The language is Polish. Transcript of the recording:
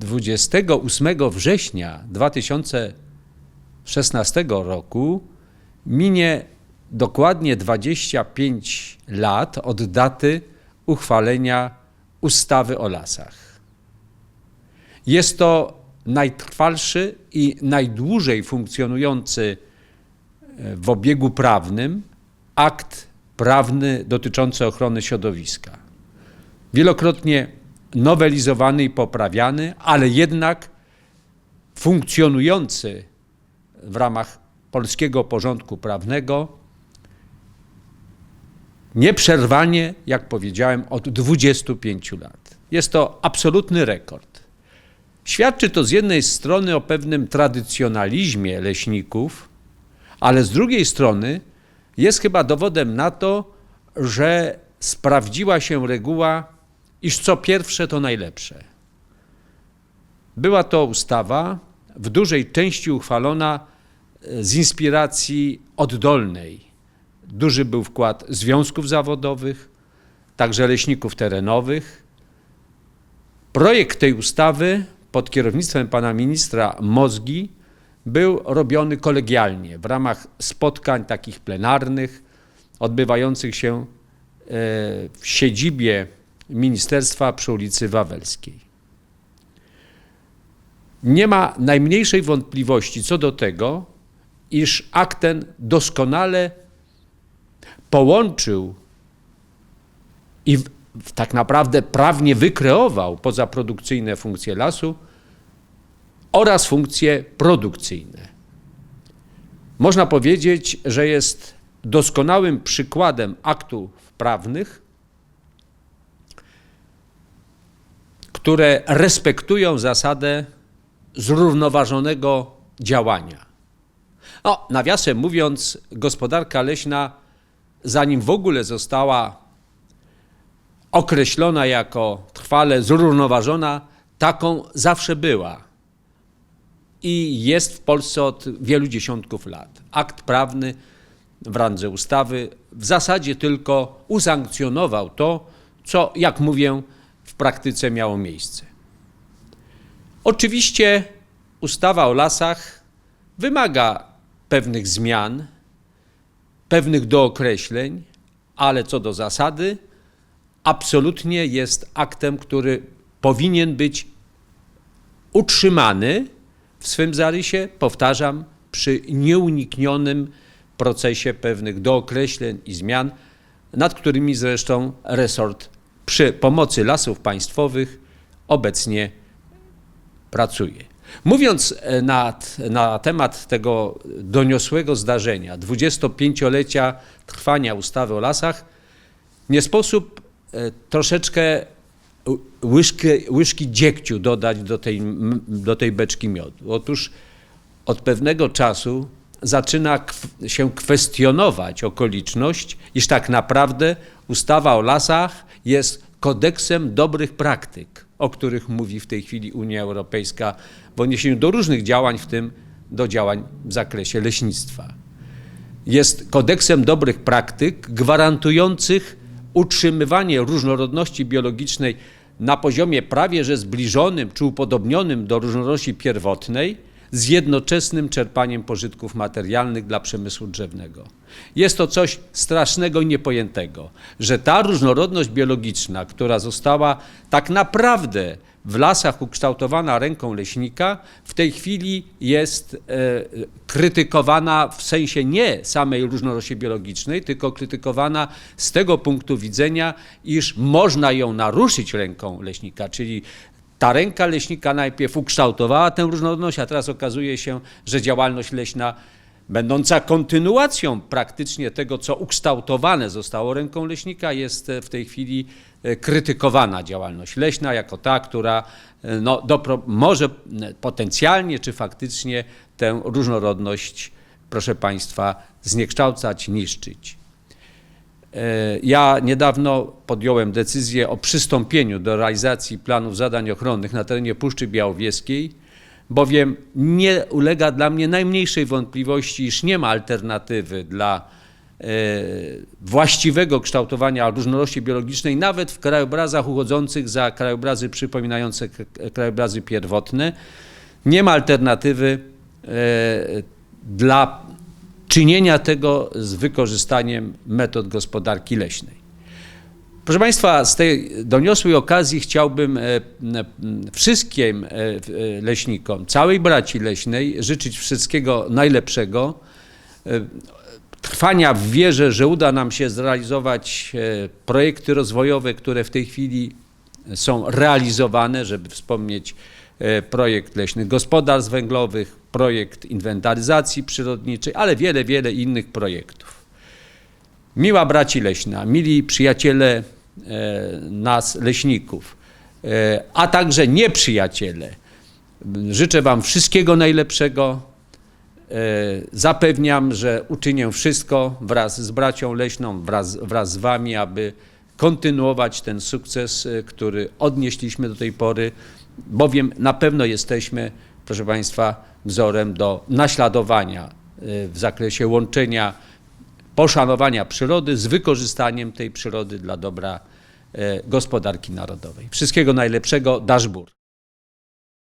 28 września 2016 roku minie dokładnie 25 lat od daty uchwalenia ustawy o lasach. Jest to najtrwalszy i najdłużej funkcjonujący e, w obiegu prawnym akt prawny dotyczący ochrony środowiska. Wielokrotnie nowelizowany i poprawiany, ale jednak funkcjonujący w ramach polskiego porządku prawnego nieprzerwanie, jak powiedziałem, od 25 lat. Jest to absolutny rekord. Świadczy to z jednej strony o pewnym tradycjonalizmie leśników, ale z drugiej strony jest chyba dowodem na to, że sprawdziła się reguła, iż co pierwsze to najlepsze. Była to ustawa w dużej części uchwalona e, z inspiracji oddolnej. Duży był wkład związków zawodowych, także leśników terenowych. Projekt tej ustawy pod kierownictwem pana ministra Mozgi był robiony kolegialnie w ramach spotkań takich plenarnych odbywających się e, w siedzibie ministerstwa przy ulicy Wawelskiej. Nie ma najmniejszej wątpliwości co do tego, iż akt ten doskonale połączył i tak naprawdę prawnie wykreował pozaprodukcyjne funkcje lasu oraz funkcje produkcyjne. Można powiedzieć, że jest doskonałym przykładem aktów prawnych, które respektują zasadę zrównoważonego działania. No, nawiasem mówiąc, gospodarka leśna, zanim w ogóle została określona jako trwale zrównoważona, taką zawsze była i jest w Polsce od wielu dziesiątków lat. Akt prawny w randze ustawy w zasadzie tylko usankcjonował to, co, jak mówię, w praktyce miało miejsce. Oczywiście ustawa o lasach wymaga pewnych zmian, pewnych dookreśleń, ale co do zasady, absolutnie jest aktem, który powinien być utrzymany w swym zarysie, powtarzam, przy nieuniknionym procesie pewnych dookreśleń i zmian, nad którymi zresztą resort przy pomocy lasów państwowych obecnie pracuje. Mówiąc e, nad, na temat tego doniosłego zdarzenia, 25-lecia trwania ustawy o lasach, nie sposób e, troszeczkę łyżki, łyżki dziegciu dodać do tej, do tej beczki miodu. Otóż od pewnego czasu zaczyna się kwestionować okoliczność, iż tak naprawdę ustawa o lasach jest kodeksem dobrych praktyk, o których mówi w tej chwili Unia Europejska w odniesieniu do różnych działań, w tym do działań w zakresie leśnictwa. Jest kodeksem dobrych praktyk gwarantujących utrzymywanie różnorodności biologicznej na poziomie prawie że zbliżonym czy upodobnionym do różnorodności pierwotnej, z jednoczesnym czerpaniem pożytków materialnych dla przemysłu drzewnego. Jest to coś strasznego i niepojętego, że ta różnorodność biologiczna, która została tak naprawdę w lasach ukształtowana ręką leśnika, w tej chwili jest e, krytykowana w sensie nie samej różnorodności biologicznej, tylko krytykowana z tego punktu widzenia, iż można ją naruszyć ręką leśnika, czyli ta ręka leśnika najpierw ukształtowała tę różnorodność, a teraz okazuje się, że działalność leśna będąca kontynuacją praktycznie tego, co ukształtowane zostało ręką leśnika, jest w tej chwili e, krytykowana działalność leśna jako ta, która e, no, dopro, może potencjalnie czy faktycznie tę różnorodność, proszę Państwa, zniekształcać, niszczyć. E, ja niedawno podjąłem decyzję o przystąpieniu do realizacji planów zadań ochronnych na terenie Puszczy Białowieskiej bowiem nie ulega dla mnie najmniejszej wątpliwości, iż nie ma alternatywy dla właściwego kształtowania różnorodności biologicznej, nawet w krajobrazach uchodzących za krajobrazy przypominające krajobrazy pierwotne. Nie ma alternatywy e, dla czynienia tego z wykorzystaniem metod gospodarki leśnej. Proszę Państwa, z tej doniosłej okazji chciałbym e, m, wszystkim e, e, leśnikom, całej braci leśnej życzyć wszystkiego najlepszego, e, trwania w wierze, że uda nam się zrealizować e, projekty rozwojowe, które w tej chwili są realizowane, żeby wspomnieć e, projekt leśnych gospodarstw węglowych, projekt inwentaryzacji przyrodniczej, ale wiele, wiele innych projektów. Miła braci leśna, mili przyjaciele e, nas, leśników, e, a także nieprzyjaciele, życzę Wam wszystkiego najlepszego. E, Zapewniam, że uczynię wszystko wraz z bracią leśną, wraz, wraz z Wami, aby kontynuować ten sukces, e, który odnieśliśmy do tej pory, bowiem na pewno jesteśmy, proszę Państwa, wzorem do naśladowania e, w zakresie łączenia poszanowania przyrody z wykorzystaniem tej przyrody dla dobra e, gospodarki narodowej. Wszystkiego najlepszego, Daszbur.